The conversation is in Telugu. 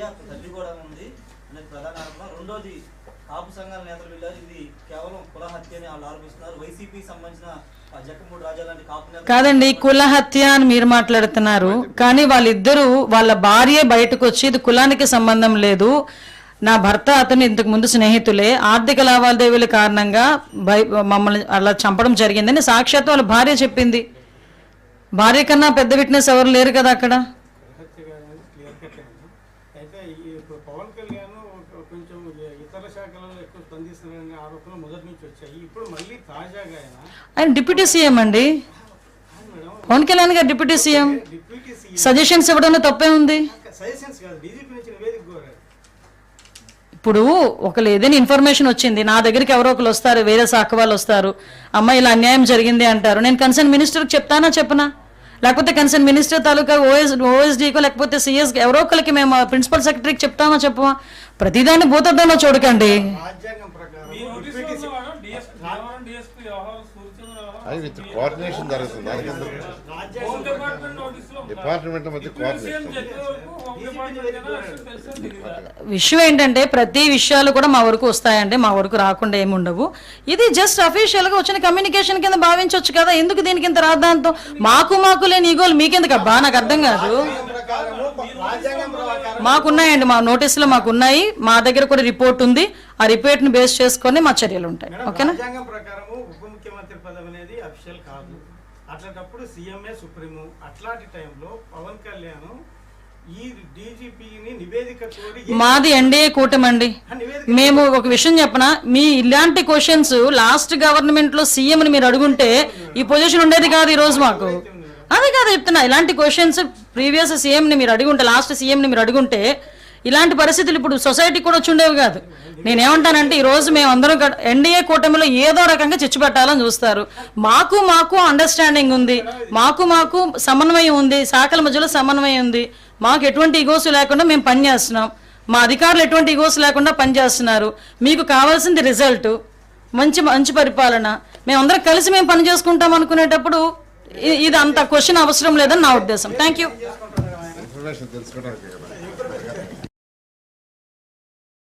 మధ్య తల్లి కూడా ఉంది. అనేది ప్రధాన ఆరోపణ. రెండోది కాపు సంఘాల నేతలు వెళ్ళారు. ఇది కేవలం కుల హత్య అని వాళ్ళు ఆరోపిస్తున్నారు. వైసీపీ సంబంధించిన ఆ రాజా లాంటి కాపు కాదండి కుల హత్య అని మీరు మాట్లాడుతున్నారు. కానీ వాళ్ళిద్దరూ వాళ్ళ భార్య బయటకు వచ్చి ఇది కులానికి సంబంధం లేదు. నా భర్త అతను ఇంతకు ముందు స్నేహితులే. ఆర్థిక లావాదేవీల కారణంగా బయ మమ్మల్ని అలా చంపడం జరిగిందని సాక్షాత్తు వాళ్ళ భార్య చెప్పింది. భార్య కన్నా పెద్ద విట్నెస్ ఎవరు లేరు కదా అక్కడ? ఇప్పుడు పవన్ కళ్యాణ్ కొంచెం ఇతర శాఖలలో ఎక్కువ స్పందిస్తున్నారనే ఆరోపణలు మొదటి నుంచి వచ్చాయి. ఇప్పుడు మళ్ళీ తాజాగా ఆయన ఆయన డిప్యూటీ సీఎం అండి. పవన్ కళ్యాణ్ గారు deputy CM. Deputy CM. Suggestions ఇవ్వడంలో తప్పే ఉంది. సజెషన్స్ కాదు డీజీపీ నుంచి నివేదిక కోరారు. ఇప్పుడు ఒకళ్ళు ఏదైనా ఇన్ఫర్మేషన్ వచ్చింది నా దగ్గరికి ఎవరో ఒకరు వస్తారు వేరే శాఖ వాళ్ళు వస్తారు అమ్మ ఇలా అన్యాయం జరిగింది అంటారు. నేను కన్సర్న్ మినిస్టర్కి చెప్తానా చెప్పనా? లేకపోతే కన్సర్న్ మినిస్టర్ తాలూకా ఓఎస్ ఓఎస్డీకో లేకపోతే సిఎస్ ఎవరో ఒకరికి మేము ప్రిన్సిపల్ సెక్రటరీకి చెప్తామో చెప్పమా? ప్రతిదాన్ని భూతద్దంలో చూడకండి. అది విత్ కోఆర్డినేషన్ జరుగుతుంది. డిపార్ట్మెంట్ మధ్య కోఆర్డినేషన్ విషయం ఏంటంటే ప్రతి విషయాలు కూడా మా వరకు వస్తాయండి మా వరకు రాకుండా ఏమి ఉండవు. ఇది జస్ట్ అఫీషియల్గా వచ్చిన కమ్యూనికేషన్ కింద భావించవచ్చు కదా ఎందుకు దీనికి ఇంత రాద్దాంతం మాకు మాకు లేని ఈగోలు మీకెందుకు అబ్బా? నాకు అర్థం కాదు. మాకున్నాయండి మా నోటీసులో మాకు ఉన్నాయి మా దగ్గర కూడా రిపోర్ట్ ఉంది. ఆ రిపోర్ట్ని బేస్ చేసుకొని మా చర్యలు ఉంటాయి. ఓకేనా? రాజ్యాంగం ప్రకారము ఉప ముఖ్యమంత్రి పదవి అనేది అఫీషియల్ కాదు. అట్లాంటప్పుడు సీఎంఏ సుప్రీము అట్లాంటి టైంలో పవన్ కళ్యాణ్ మాది ఎన్డీఏ కూటమండి మేము ఒక విషయం చెప్పనా? మీ ఇలాంటి క్వశ్చన్స్ లాస్ట్ గవర్నమెంట్లో సీఎం మీరు అడుగుంటే ఈ పొజిషన్ ఉండేది కాదు ఈ రోజు మాకు. అదే కాదు చెప్తున్నా ఇలాంటి క్వశ్చన్స్ ప్రీవియస్ సీఎంని మీరు అడుగుంటే లాస్ట్ సీఎంని మీరు అడుగుంటే ఇలాంటి పరిస్థితులు ఇప్పుడు సొసైటీకి కూడా వచ్చి ఉండేవి కాదు. నేనేమంటానంటే ఈరోజు రోజు మేము అందరం ఎన్డీఏ కూటమిలో ఏదో రకంగా చిచ్చు పెట్టాలని చూస్తారు. మాకు మాకు అండర్స్టాండింగ్ ఉంది. మాకు మాకు సమన్వయం ఉంది. శాఖల మధ్యలో సమన్వయం ఉంది. మాకు ఎటువంటి ఇగోస్ లేకుండా మేము పనిచేస్తున్నాం మా అధికారులు ఎటువంటి ఇగోస్ లేకుండా పనిచేస్తున్నారు మీకు కావాల్సింది రిజల్ట్ మంచి మంచి పరిపాలన. మేమందరం కలిసి మేము పని చేసుకుంటాం అనుకునేటప్పుడు ఇది అంత క్వశ్చన్ అవసరం లేదని నా ఉద్దేశం. Thank you